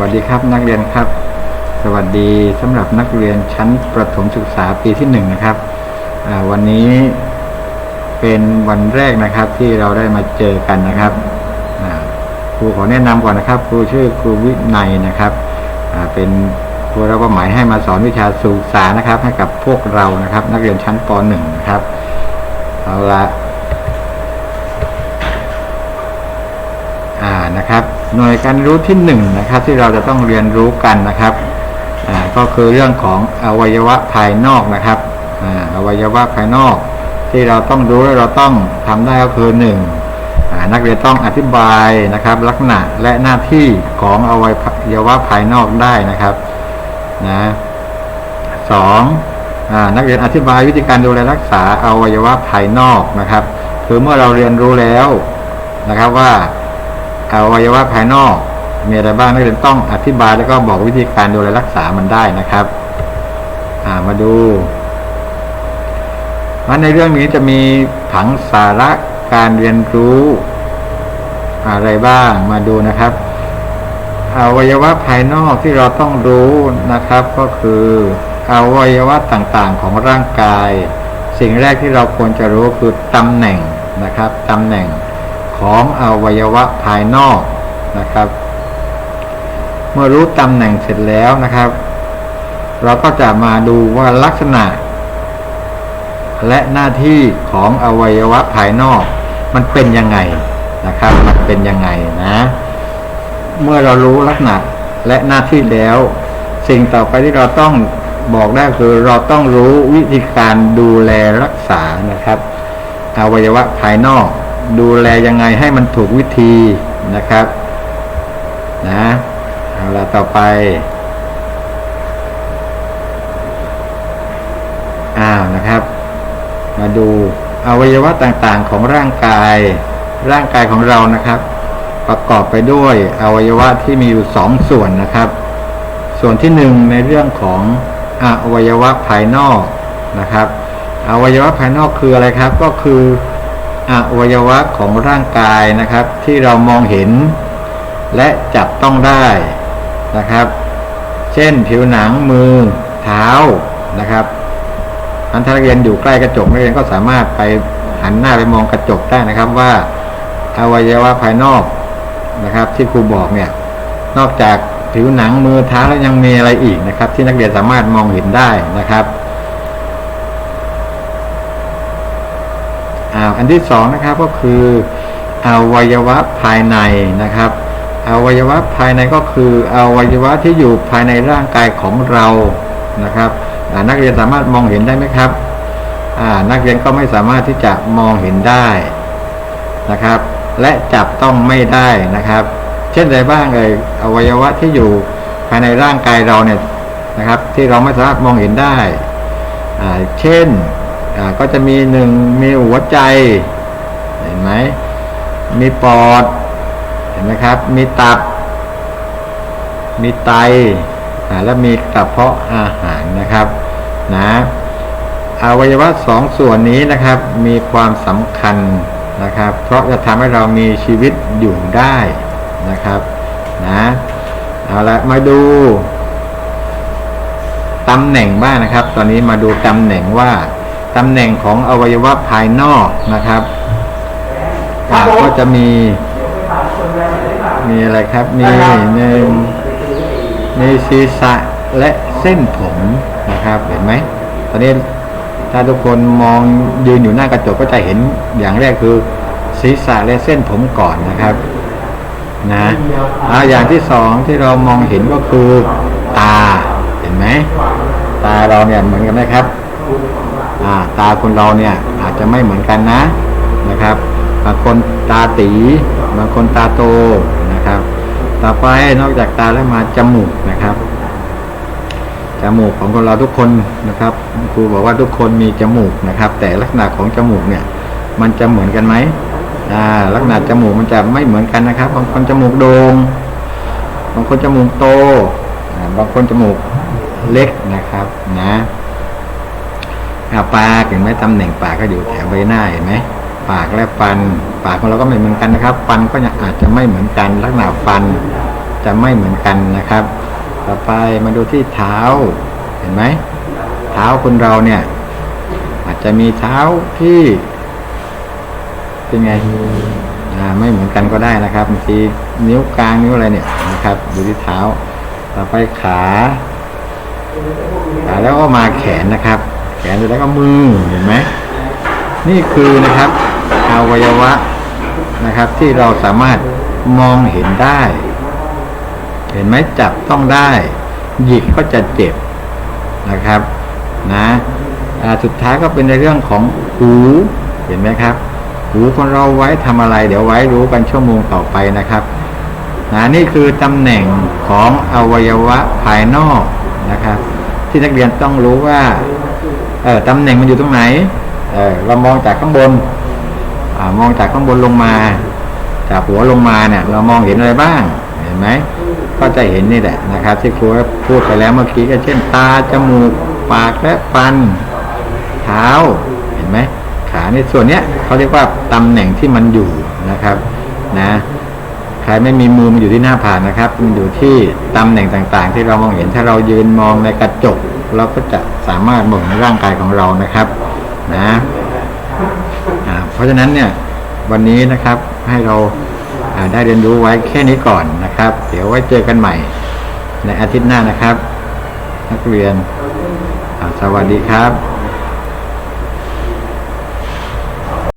วัสดีครับนักเรียนครับ สวัสดีสำหรับนักเรียนชั้นประถมศึกษาปีที่หนึ่งนะครับวันนี้เป็นวันแรกนะครับที่เราได้มาเจอกันนะครับครูขอแนะนำก่อนนะครับครูชื่อครูวินัยนะครับเป็นครูรับหมายให้มาสอนวิชาศึกษานะครับ ให้กับพวกเรานะครับ นักเรียนชั้นป .1 นะครับเอาละอ่านะครับ หน่วยการรู้ที่หนึ่งนะครับที่เราจะต้องเรียนรู้กันนะครับก็คือเรื่องของอวัยวะภายนอกนะครับออวัยวะภายนอก ที่เราต้องรู้และเราต้องทำได้ก็คือหนึ่งนักเรียนต้องอธิบายนะครับ ลักษณะและหน้าที่ของอวัยวะภายนอกได้นะครับนะสองอนักเรียนอธิบายวิธีการดูแลรักษาอวัยวะภายนอกนะครับ คือเมื่อเราเรียนรู้แล้วนะครับว่า อวัยวะภายนอก มีอะไรบ้างนักเรียนต้องอธิบายแล้วก็บอกวิธีการดูแลรักษามันได้นะครับามาดูว่าในเรื่องนี้จะมีผังสาระการเรียนรู้อะไรบ้างมาดูนะครับอวัยวะภายนอกที่เราต้องรู้นะครับ ก็คืออวัยวะต่างๆของร่างกาย สิ่งแรกที่เราควรจะรู้คือตำแหน่งนะครับตำแหน่ง ของอวัยวะภายนอกนะครับ เมื่อรู้ตำแหน่งเสร็จแล้วนะครับ เราก็จะมาดูว่าลักษณะ และหน้าที่ของอวัยวะภายนอก มันเป็นยังไงนะครับ มันเป็นยังไงนะ เมื่อเรารู้ลักษณะและหน้าที่แล้ว สิ่งต่อไปที่เราต้องบอกได้คือเราต้องรู้วิธีการดูแลรักษานะครับอวัยวะภายนอก ดูแลยังไงให้มันถูกวิธีนะครับนะเอาละต่อไปอ้าวนะครับ มาดูอวัยวะต่างๆของร่างกาย ร่างกายของเรานะครับ ประกอบไปด้วยอวัยวะที่มีอยู่สองส่วนนะครับ ส่วนที่หนึ่งในเรื่องของอวัยวะภายนอกนะครับ อวัยวะภายนอกคืออะไรครับ ก็คือ อวัยวะของร่างกายนะครับ ที่เรามองเห็น และจับต้องได้นะครับ เช่นผิวหนังมือเท้านะครับอันถ้านักเรียนอยู่ใกล้กระจกนักเรียนก็สามารถไปหันหน้าไปมองกระจกได้นะครับว่าอวัยวะภายนอกนะครับ ที่ครูบอกเนี่ย นอกจากผิวหนังมือเท้าแล้วยังมีอะไรอีกนะครับ ที่นักเรียนสามารถมองเห็นได้นะครับ อันที่สองนะครับก็คืออวัยวะภายในนะครับอวัยวะภายในก็คืออวัยวะที่อยู่ภายในร่างกายของเรานะครับนักเรียนสามารถมองเห็นได้ไหมครับนักเรียนก็ไม่สามารถที่จะมองเห็นได้นะครับ และจับต้องไม่ได้นะครับ เช่นใดบ้างเอ่ยอวัยวะที่อยู่ภายในร่างกายเราเนี่ยนะครับ ที่เราไม่สามารถมองเห็นได้เช่น ก็จะมีหนึ่งมีหัวใจ เห็นไหม มีปอด เห็นไหมครับ มีตับ มีไตและมีกระเพาะอาหารนะครับนะอวัยวะสองส่วนนี้นะครับ มีความสำคัญนะครับ เพราะจะทำให้เรามีชีวิตอยู่ได้นะครับนะเอาละมาดูตำแหน่งบ้างนะครับ ตอนนี้มาดูตำแหน่งว่า ตำแหน่งของอวัยวะภายนอกนะครับอ่าก็จะมี มีอะไรครับ มีหนึ่งมีศีรษะและเส้นผมนะครับ เห็นไหมตอนนี้ถ้าทุกคนมองยืนอยู่หน้ากระจกก็จะเห็นอย่างแรกคือ ศีรษะและเส้นผมก่อนนะครับนะอ่าอย่างที่สองที่เรามองเห็นก็คือตา เห็นไหม ตาเราเนี่ยเหมือนกันไหมครับ ตาคนเราเนี่ยอาจจะไม่เหมือนกันนะนะครับบางคนตาตีบางคนตาโตนะครับ ต่อไปนอกจากตาแล้วมาจมูกนะครับจมูกของคนเราทุกคนนะครับครูบอกว่าทุกคนมีจมูกนะครับ แต่ลักษณะของจมูกเนี่ย มันจะเหมือนกันไหมอ่าลักษณะจมูกมันจะไม่เหมือนกันนะครับ บางคนจมูกโดง่งบางคนจมูกโตบางคนจมูกเล็กนะครับนะ อาปากเห็นไหมตำแหน่งปากก็อยู่แถวใบหน้าเห็นไหมปากและฟัน ปากของเราก็ไม่เหมือนกันนะครับ ฟันก็อาจจะไม่เหมือนกัน ลักษณะฟันจะไม่เหมือนกันนะครับ ต่อไปมาดูที่เท้าเห็นไหมเท้าคนเราเนี่ย อาจจะมีเท้าที่เป็นไงไม่เหมือนกันก็ได้นะครับบางทีนิ้วกลางนิ้วอะไรเนี่ยนะครับดูที่เท้า ต่อไปขาขาแล้วก็มาแขนนะครับ ขนเสร็จแล้วก็มือเห็นไหมนี่คือนะครับอวัยวะนะครับ ที่เราสามารถมองเห็นได้ เห็นไหมจับต้องได้หยิกก็จะเจ็บนะครับนะสุดท้ายก็เป็นในเรื่องของหูเห็นไหมครับ หูของเราไว้ทำอะไร เดี๋ยวไว้รู้กันชั่วโมงต่อไปนะครับนะนี่คือตำแหน่งของอวัยวะภายนอกนะครับ ที่นักเรียนต้องรู้ว่า เออตำแหน่งมันอยู่ตรงไหน เออเรามองจากข้างบนอามองจากข้างบนลงมา จากหัวลงมาเนี่ย เรามองเห็นอะไรบ้าง เห็นไหมก็จะเห็นนี่แหละนะครับที่ครูพูดไปแล้วเมื่อกี้ก็เช่นตาจมูกปากและฟัน เท้าเห็นไหมขาในส่วนเนี้ยเขาเรียกว่าตำแหน่งที่มันอยู่นะครับ นะใครไม่มีมือมันอยู่ที่หน้าผากนะครับ มันอยู่ที่ตำแหน่งต่างๆ ที่เรามองเห็นถ้าเรายืนมองในกระจก เราก็จะสามารถบ่งเห็นร่างกายของเรานะครับนะเพราะฉะนั้นเนี่ยวันนี้นะครับให้เราได้เรียนรู้ไว้แค่นี้ก่อนนะครับ เดี๋ยวไว้เจอกันใหม่ ในอาทิตย์หน้านะครับ นักเรียนสวัสดีครับ